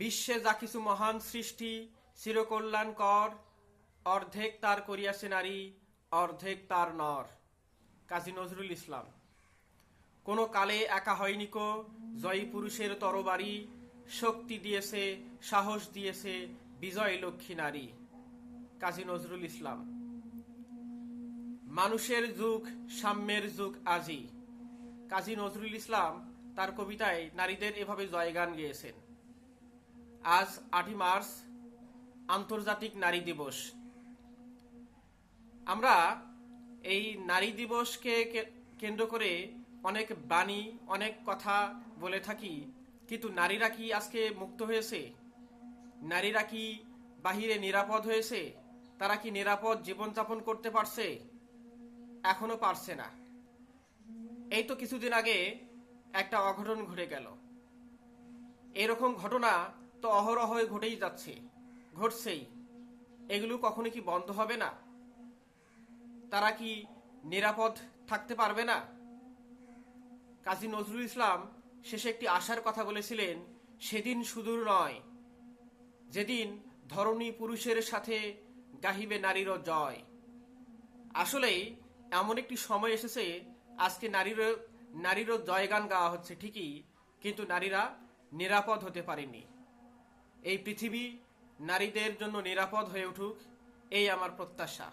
বিশ্বে যা কিছু মহান সৃষ্টি, চিরকল্যাণকর, অর্ধেক তার করিয়াছে নারী, অর্ধেক তার নর। কাজী নজরুল ইসলাম, কোনো কালে একা হয়নি কো, জয়ী পুরুষের তরবারি, শক্তি দিয়েছে, সাহস দিয়েছে বিজয় লক্ষ্মী নারী। কাজী নজরুল ইসলাম, মানুষের যুগ, সাম্যের যুগ আজি কাজী নজরুল ইসলাম তার কবিতায় নারীদের এভাবে জয়গান গেয়েছেন। আজ আটই মার্চ, আন্তর্জাতিক নারী দিবস। আমরা এই নারী দিবসকে কেন্দ্র করে অনেক বাণী, অনেক কথা বলে থাকি, কিন্তু নারীরা কি আজকে মুক্ত হয়েছে? নারীরা কি বাহিরে নিরাপদ হয়েছে? তারা কি নিরাপদ জীবনযাপন করতে পারছে? এখনও পারছে না। এই তো কিছুদিন আগে একটা অঘটন ঘটে গেল। এরকম ঘটনা তো অহরহই ঘটেই যাচ্ছে, ঘটছেই। এগুলো কখনো কি বন্ধ হবে না? তারা কি নিরাপদ থাকতে পারবে না? কাজী নজরুল ইসলাম শেষে একটি আশার কথা বলেছিলেন, সেদিন সুদূর নয়, যেদিন ধরণী পুরুষের সাথে গাহিবে নারীরও জয়। আসলেই এমন একটি সময় এসেছে, আজকে নারীরও নারীরও জয়গান গাওয়া হচ্ছে ঠিকই, কিন্তু নারীরা নিরাপদ হতে পারেনি। এই পৃথিবী নারীদের জন্য নিরাপদ হয়ে উঠুক এই আমার প্রত্যাশা।